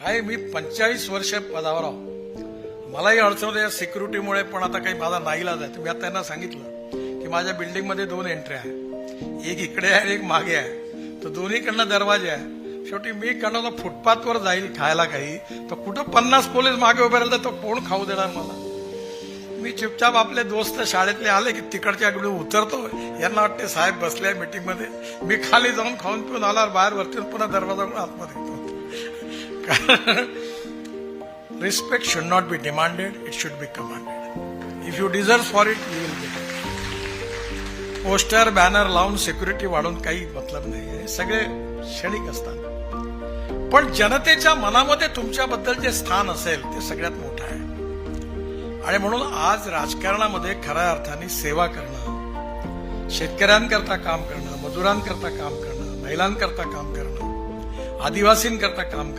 आहे मी पंचेचाळीस वर्ष पदावर आहो. मलाही अडचण होते या सिक्युरिटीमुळे पण आता काही माझा नाईलाज आहे. मी आता त्यांना सांगितलं की माझ्या बिल्डिंगमध्ये दोन एंट्री आहे. एक इकडे आहे एक मागे आहे. तर दोन्हीकडनं दरवाजे आहे. शेवटी मी कडनं फुटपाथवर जाईल खायला काही. तर कुठं पन्नास पोलीस मागे उभे राहिले तर कोण खाऊ देणार मला? मी चुपचाप आपले दोस्त शाळेतले आले की तिकडच्या इकडे उतरतो यांना वाटते साहेब बसले मीटिंगमध्ये. मी खाली जाऊन खाऊन पिऊन आला बाहेर वरती पुन्हा दरवाजा आतमध्ये येतो. Respect should not be demanded it should be commanded if you for for it will get it. Poster banner लावून सिक्युरिटी वाढवून काही मतलब नाही हे सगळे क्षणिक असतात. पण जनतेच्या मनामध्ये तुमच्याबद्दल जे स्थान असेल ते सगळ्यात मोठं आहे. आणि म्हणून आज राजकारणामध्ये खऱ्या अर्थाने सेवा करणं शेतकऱ्यांकरता काम करणं मजुरांकरता काम करणं महिलांकरता काम करणं आदिवासींकरता काम करणं